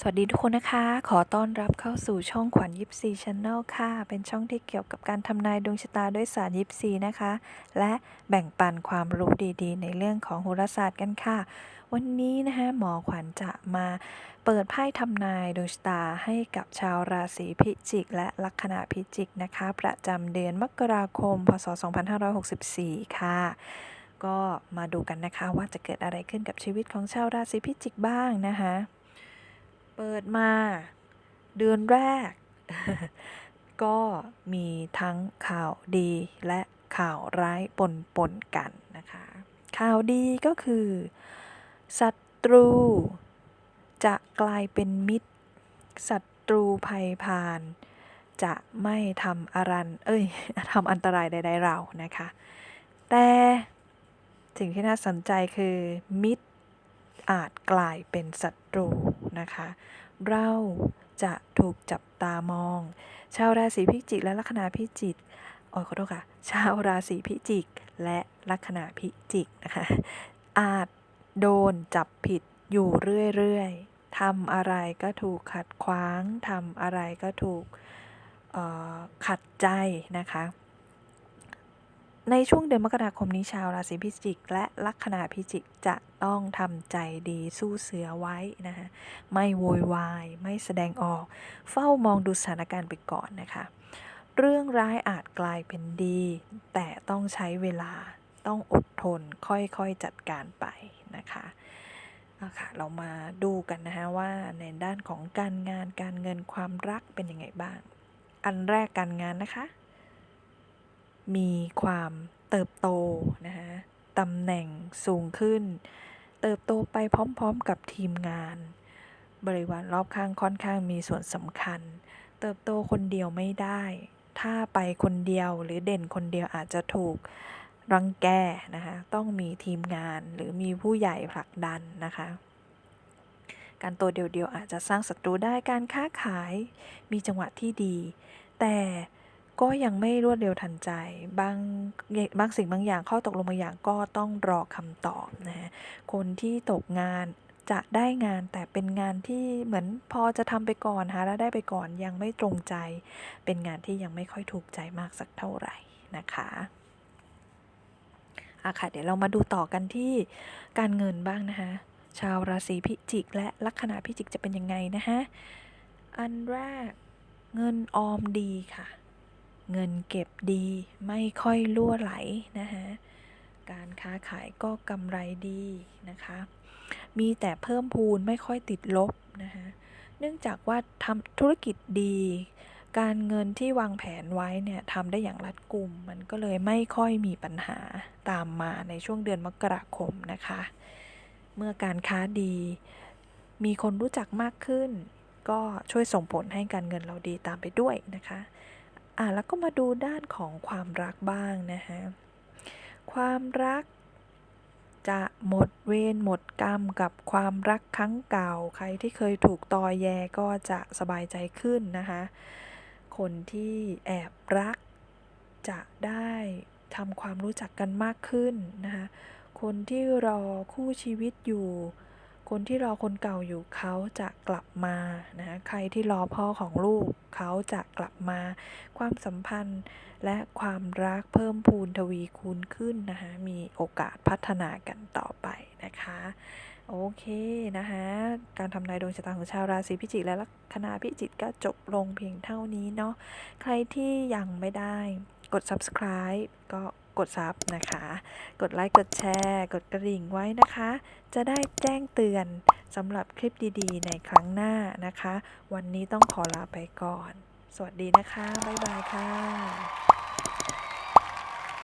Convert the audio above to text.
สวัสดีทุกคนนะคะ ขอต้อนรับเข้าสู่ช่องขวัญยิปซีช n แนลค่ะ เป็นช่องที่เกี่ยวกับการทำนายดวงชะตาด้วยศาสตร์ยิปซีนะคะ และแบ่งปันความรู้ดีๆ ในเรื่องของโหราศาสตร์กันค่ะ วันนี้นะคะหมอขวัญจะมาเปิดไพ่ทำนายดวงชะตาให้กับชาวราศีพิจิก และลัคนาพิจิกนะคะ ประจำเดือนมกราคม พศ 2564 ค่ะก็มาดูกันนะคะว่าจะเกิดอะไรขึ้นกับชีวิตของชาวราศีพิจิกบ้างนะคะ เปิดมา เดือนแรก ก็มีทั้งข่าวดีและข่าวร้ายปนปนๆกันนะคะ ข่าวดีก็คือศัตรู จะกลายเป็นมิตรศัตรูภัยพานจะไม่ทำอารัน เอ้ยทำอันตรายใดๆเรานะคะ แต่สิ่งที่น่าสนใจคือมิตรอาจกลายเป็นศัตรู นะคะ เราจะถูกจับตามอง ชาวราศีพิจิกและลัคนาพิจิกโอ้ยขอโทษค่ะ ชาวราศีพิจิกและลัคนาพิจิกนะคะ อาจโดนจับผิดอยู่เรื่อยๆทำอะไรก็ถูกขัดขวางทำอะไรก็ถูกขัดใจนะคะ ในช่วงเดือนมกราคมนี้ชาวราศีพิจิก และลัคนาพิจิกจะต้องทำใจดีสู้เสือไว้นะคะไม่โวยวายไม่แสดงออก เฝ้ามองดูสถานการณ์ไปก่อนนะคะ เรื่องร้ายอาจกลายเป็นดี แต่ต้องใช้เวลาต้องอดทนค่อยๆจัดการไปนะคะเอาค่ะเรามาดูกันนะคะว่าในด้านของการงานการเงินความรักเป็นยังไงบ้าง อันแรกการงานนะคะ มีความเติบโตนะคะตำแหน่งสูงขึ้น เติบโตไปพร้อมๆกับทีมงาน บริวารรอบข้างค่อนข้างมีส่วนสำคัญ เติบโตคนเดียวไม่ได้ ถ้าไปคนเดียวหรือเด่นคนเดียวอาจจะถูกรังแกนะคะ ต้องมีทีมงานหรือมีผู้ใหญ่ผลักดันนะคะ การโตเดียวๆอาจจะสร้างศัตรูได้การค้าขายมีจังหวะที่ดี แต่ ก็ยังไม่รวดเร็วทันใจ บางบางสิ่งบางอย่างข้อตกลงบางอย่างก็ต้องรอคำตอบนะฮะคนที่ตกงานจะได้งานแต่เป็นงานที่เหมือนพอจะทำไปก่อนหาแล้วได้ไปก่อนยังไม่ตรงใจ เป็นงานที่ยังไม่ค่อยถูกใจมากสักเท่าไหร่นะคะอะค่ะเดี๋ยวเรามาดูต่อกันที่การเงินบ้างนะคะ ชาวราศีพิจิก และลัคนาพิจิกจะเป็นยังไงนะคะอันแรกเงินออมดีค่ะ เงินเก็บดีไม่ค่อยล่วไหลนะคะการค้าขายก็กำไรดีนะคะ มีแต่เพิ่มพูนไม่ค่อยติดลบนะคะเนื่องจากว่าทำธุรกิจดี การเงินที่วางแผนไว้เนี่ยทำได้อย่างรัดกุม มันก็เลยไม่ค่อยมีปัญหาตามมาในช่วงเดือนมกราคมนะคะ เมื่อการค้าดี มีคนรู้จักมากขึ้น ก็ช่วยส่งผลให้การเงินเราดีตามไปด้วยนะคะ อะแล้วก็มาดูด้านของความรักบ้างนะคะความรักจะหมดเวรหมดกรรมกับความรักครั้งเก่า ใครที่เคยถูกตอแยก็จะสบายใจขึ้นนะคะคนที่แอบรักจะได้ทำความรู้จักกันมากขึ้นนะคะคนที่รอคู่ชีวิตอยู่ คนที่รอคนเก่าอยู่เขาจะกลับมานะคะใครที่รอพ่อของลูกเขาจะกลับมา ความสัมพันธ์และความรักเพิ่มพูนทวีคูณขึ้นนะคะมีโอกาสพัฒนากันต่อไปนะคะโอเคนะคะการทำนายดวงชะตาของชาวราศีพิจิกและลัคนาพิจิกก็จบลงเพียงเท่านี้เนาะใครที่ยังไม่ได้กด subscribe ก็ กดซับนะคะ กดไลค์ กดแชร์ กดกระดิ่งไว้นะคะ จะได้แจ้งเตือนสำหรับคลิปดีๆ ในครั้งหน้านะคะ วันนี้ต้องขอลาไปก่อน สวัสดีนะคะ บ๊ายบายค่ะ